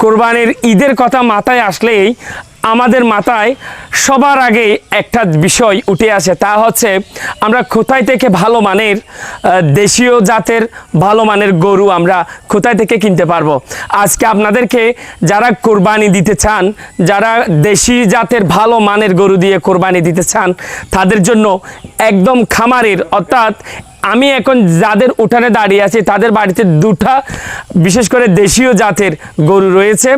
কোরবানির ঈদের কথা মাথায় আসলেই আমাদের মাথায় সবার আগে একটা বিষয় উঠে আসে, তা হচ্ছে আমরা কোথায় থেকে ভালো মানের দেশীয় জাতের ভালো মানের গরু আমরা কোথায় থেকে কিনতে পারব? আজকে আপনাদেরকে যারা কোরবানি দিতে চান, যারা দেশি জাতের ভালো মানের গরু দিয়ে কোরবানি দিতে চান, তাদের জন্য একদম খামারের, অর্থাৎ আমি এখন যাদের উঠানে দাঁড়িয়ে আছি, তাদের বাড়িতে দুটা, বিশেষ করে দেশীয় জাতের গরু রয়েছে।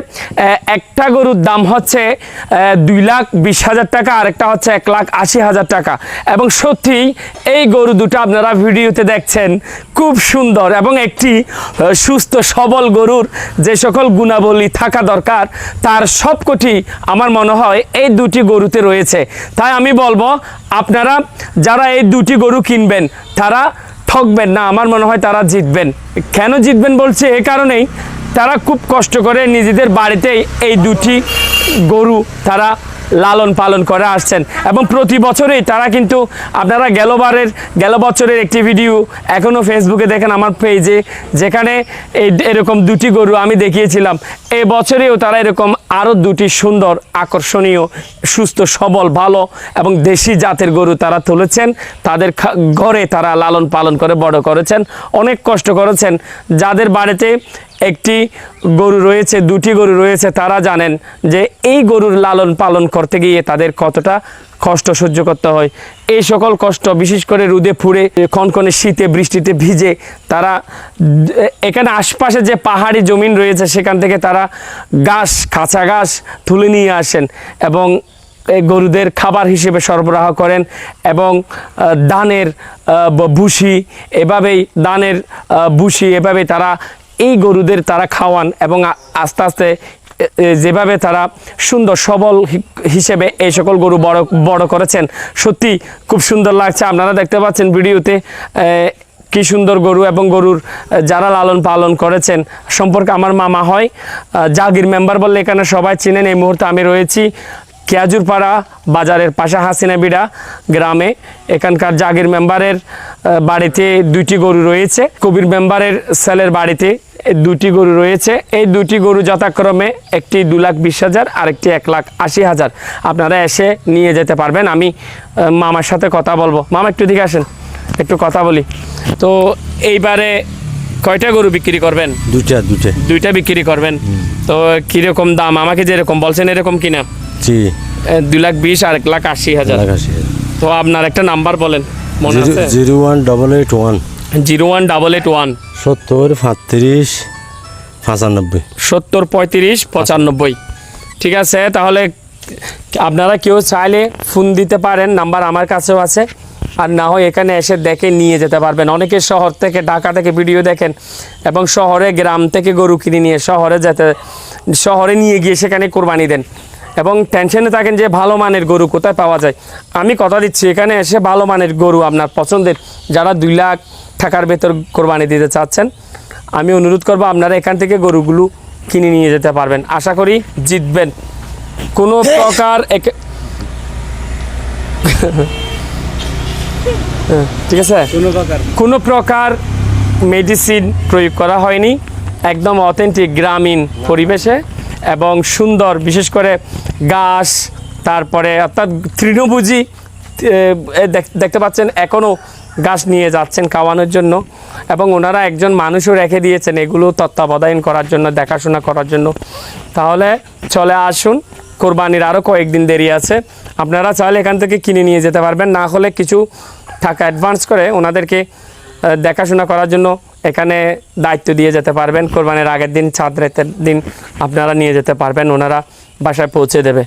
একটা গরুর দাম হচ্ছে দুই লাখ বিশ হাজার টাকা, আর একটা হচ্ছে এক লাখ আশি হাজার টাকা। এবং সত্যি, এই গরু দুটো আপনারা ভিডিওতে দেখছেন, খুব সুন্দর এবং একটি সুস্থ, সবল গরুর যে সকল গুণাবলী থাকা দরকার, তার সবকটি আমার মনে হয় এই দুটি গরুতে রয়েছে। তাই আমি বলব, আপনারা যারা এই দুটি গরু কিনবেন তারা ঠকবেন না, আমার মনে হয় তারা জিতবেন। কেন জিতবেন বলছে? এ কারণেই তারা খুব কষ্ট করে নিজেদের বাড়িতে এই দুটি গরু তারা লালন পালন করে আসছেন। এবং প্রতি বছরেই তারা কিন্তু আপনারা গেলবারের গেল বছরের একটি ভিডিও এখনও ফেসবুকে দেখেন আমার পেজে যেখানে এই এরকম দুটি গরু আমি দেখিয়েছিলাম। এ বছরেও তারা এরকম আরও দুটি সুন্দর, আকর্ষণীয়, সুস্থ, সবল, ভালো এবং দেশি জাতের গরু তারা তুলেছেন। তাদের ঘরে তারা লালন পালন করে বড় করেছেন। অনেক কষ্ট করেছেন। যাদের বাড়িতে একটি গরু রয়েছে দুটি গরু রয়েছে তারা জানেন যে এই গরুর লালন পালন করতে গিয়ে তাদের কতটা কষ্ট সহ্য করতে হয়। এই সকল কষ্ট বিশেষ করে রোদে ফুড়ে কনকনে শীতে বৃষ্টিতে ভিজে তারা এখানে আশপাশে যে পাহাড়ি জমিন রয়েছে সেখান থেকে তারা ঘাস কাঁচা ঘাস তুলে নিয়ে আসেন এবং গরুদের খাবার হিসেবে সরবরাহ করেন এবং দানের ধানের আহ, ব- ভুসি এভাবেই দানের ভুসি এভাবে তারা এই গরুদের তারা খাওয়ান এবং আস্তে আস্তে যেভাবে তারা সুন্দর, সবল হিসেবে এই সকল গরু বড় বড় করেছেন, সত্যি খুব সুন্দর লাগছে। আপনারা দেখতে পাচ্ছেন ভিডিওতে কি সুন্দর গরু এবং গরুর যারা লালন পালন করেছেন। সম্পর্কে আমার মামা হয় জাগির মেম্বার বললে এখানে সবাই চিনেন। এই মুহূর্তে আমি রয়েছি কেয়াজুরপাড়া বাজারের পাশে হাসিনাবিড়া গ্রামে। এখানকার জাগির মেম্বারের বাড়িতে দুইটি গরু রয়েছে। কবির মেম্বারের সেলের বাড়িতে দুটি গরু রয়েছে। এই দুটি গরু যথাক্রমে একটি দু লাখ বিশ হাজার আর একটি এক লাখ আশি হাজার। আপনারা এসে নিয়ে যেতে পারবেন। আমি মামার সাথে কথা বলব। মামা একটু দিকে আসেন। একটু কথা বলি। তো এইবারে কয়টা গরু বিক্রি করবেন? দুটা দুটা দুইটা বিক্রি করবেন। তো কীরকম দাম? আমাকে যেরকম বলছেন এরকম কিনা? জি। দুই লাখ বিশ আর এক লাখ আশি হাজার। তো আপনার একটা নাম্বার বলেন মনে আছে? Zero one double eight one. Zero one double eight one. সত্তর সাতত্রিশ পঁচানব্বই। সত্তর পঁয়ত্রিশ পঁচানব্বই। ঠিক আছে তাহলে আপনারা কেউ চাইলে ফোন দিতে পারেন নাম্বার আমার কাছেও আছে। আর না হয় এখানে এসে দেখে নিয়ে যেতে পারবেন। অনেকে শহর থেকে ঢাকা থেকে ভিডিও দেখেন এবং শহরে গ্রাম থেকে গরু কিনে নিয়ে শহরে যেতে শহরে নিয়ে গিয়ে সেখানে কোরবানি দেন। এবং টেনশনে থাকেন যে ভালো মানের গরু কোথায় পাওয়া যায়। আমি কথা দিচ্ছি এখানে এসে ভালো মানের গরু আপনার পছন্দের যারা দুই লাখ টাকার ভেতর কোরবানি দিতে চাচ্ছেন আমি অনুরোধ করব আপনারা এখান থেকে গরুগুলো কিনে নিয়ে যেতে পারবেন। আশা করি জিতবেন। কোনো প্রকার ঠিক আছে? কোনো প্রকার। মেডিসিন প্রয়োগ করা হয়নি। একদম অথেন্টিক গ্রামীণ পরিবেশে। এবং সুন্দর, বিশেষ করে গাছ, তারপরে অর্থাৎ তৃণভোজী দেখতে পাচ্ছেন এখনও গাছ নিয়ে যাচ্ছেন খাওয়ানোর জন্য এবং ওনারা একজন মানুষও রেখে দিয়েছেন এগুলো তত্ত্বাবধায়ন করার জন্য, দেখাশোনা করার জন্য। তাহলে চলে আসুন, কোরবানির আরও কয়েকদিন দেরি আছে। আপনারা চাইলে এখান থেকে কিনে নিয়ে যেতে পারবেন, না হলে কিছু টাকা অ্যাডভান্স করে ওনাদেরকে দেখাশোনা করার জন্য এখানে দায়িত্ব দিয়ে যেতে পারবেন। কোরবানির আগের দিন চাঁদ রাতের দিন আপনারা নিয়ে যেতে পারবেন। ওনারা বাসায় পৌঁছে দেবে।